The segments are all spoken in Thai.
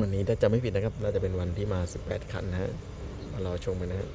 วันนี้ถ้าจะไม่ผิดนะครับ น่าจะเป็นวันที่มา 18 คันนะฮะมารอชมกันนะฮะ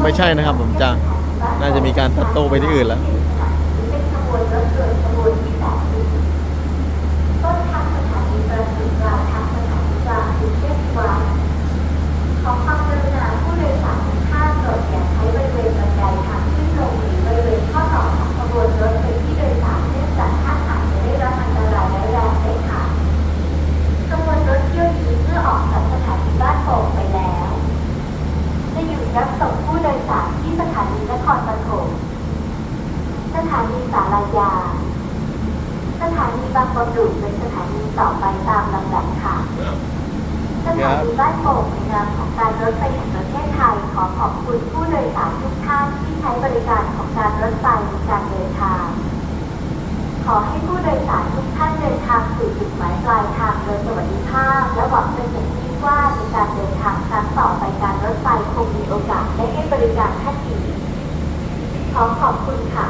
จะไม่ใช่นะครับผมจะน่าจะมีการตัดโต้ไปที่อื่นแล้ว เป็นขบวนรถด่วนขบวนที่แปดสิบต้นทางสถานีประสูติปลายทางสถานีกลางคือเทพวัน ขอความกรุณาผู้โดยสารทุกท่านโปรดอย่าใช้บริเวณบันไดทางขึ้นลงหรือบริเวณข้อต่อของขบวนรถเป็นที่โดยสารเนื่องจากท่านอาจจะได้รับอันตรายร้ายแรงได้ค่ะขบวนรถเที่ยวนี้เมื่อออกจากสถานีบ้านโป่งไปแล้ว จะหยุดรับส่งผู้โดยสารที่สถานีนครปฐมสถานีสารยา สถานีบางประดุเป็นสถานีต่อไปตามลำดับค่ะ สถานีบ้านโป่งในนามของการรถไฟแห่งประเทศไทยขอขอบคุณผู้โดยสารทุกท่านที่ใช้บริการของการรถไฟในการเดินทาง ขอให้ผู้โดยสารทุกท่านเดินทางสู่จุดหมายปลายทางโดยสวัสดิภาพ และหวังเป็นอย่างยิ่งว่าในการเดินทางครั้งต่อไปการรถไฟคงมีโอกาสได้ให้บริการท่านอีกขอขอบคุณค่ะ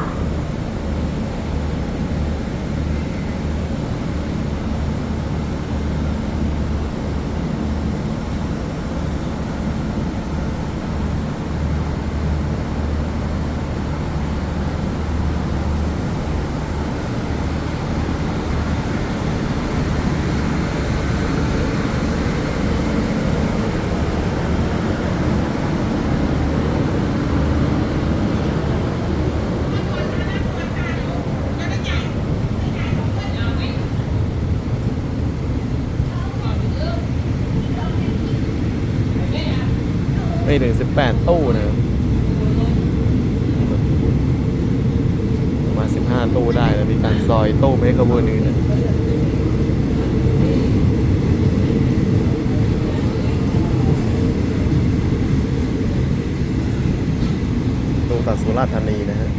ไม่ถึงสิบแปดตู้นะครับประมาณ15ตู้ได้แล้วมีการซอยตู้ไม่ให้ขบวนอื่นนะตู้ตัดสุราษฎร์ธานีนะฮะ